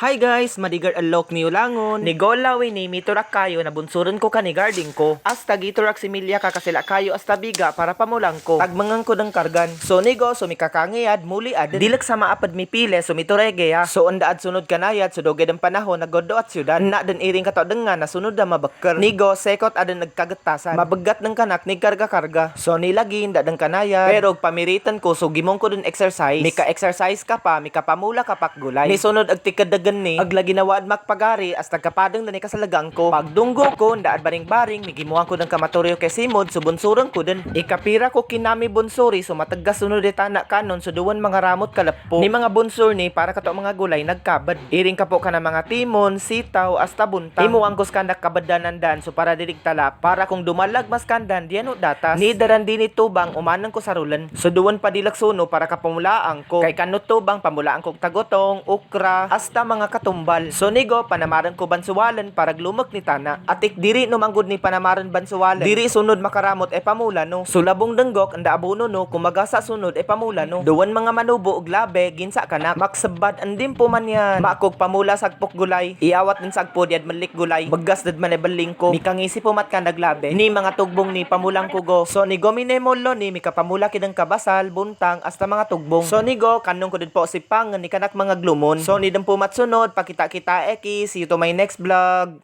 Hi guys, madigar alok ni Ulangon. Ni Golawi ni miturak kayo na bunsuron ko ka ni guarding ko. Asta giturak si Milya ka kasila kayo asta biga para pamulang ko. Tagmangan ko ng kargan. So nigo sumikakangiyad muli ad. Dilak sa maapad mi pile sumiturege ha. So undaad sunod kanayat so doged ang panahon nagodo at syudad. Na den iring kato denga na sunod na mabakker. Nigo sekot adan nagkagatasan. Mabagat ng kanak ni karga-karga. So nilagin dadang kanayat. Pero pamiritan ko so gimong ko dun exercise. Mika exercise ka pa, mika pamula ka pak gulay. Ni sunod ag tikadagan ni agla ginawaad makpagari as tagkapadang dani kasalagang ko. Pagdunggo ko ndaad baring-baring migimuhan ko ng kamatoryo kay Simod so bunsuron ko din. Ikapira ko kinami bunsuri so mataggas sunod etana kanon so duwan mga ramot kalappo. Ni mga bunsur ni para kato mga gulay nagkabad. Iring ka po ka ng mga timon, sitaw, hasta buntang. Imo ang kuskandak kabadanan dan so para dirig tala para kung dumalag mas kandan diyan datas. Ni daran din tubang umanan ko sa rulan. So duwan pa dilak suno para kapamulaang ko. Kay kanot tubang pamulaan kog tagotong, ukra, hasta mga katumbal. So nigo panamaran ko bansuwalan para glumak ni tana. Atik diri no manggod ni panamaran bansuwalan. Diri sunod makaramot e pamula no. Sulabong denggok anda abuno no kumagasa sunod e pamula no. Duwan mga manubo og labe ginsa kana maksabad andim po man yan. Makog pamula sagpok gulay. Iawat din sagpo diad malik gulay. Baggas dad man e baling ko. Mikangisi po mat ka naglabe. Ni mga tugbong ni pamulang kugo. So ni gomine mollo ni mikapamula kidang kabasal, buntang hasta mga tugbong. So ni kanong ko din po si pang ni kanak mga glumon. So ni po matsunod pakita kita eki see you to my next vlog.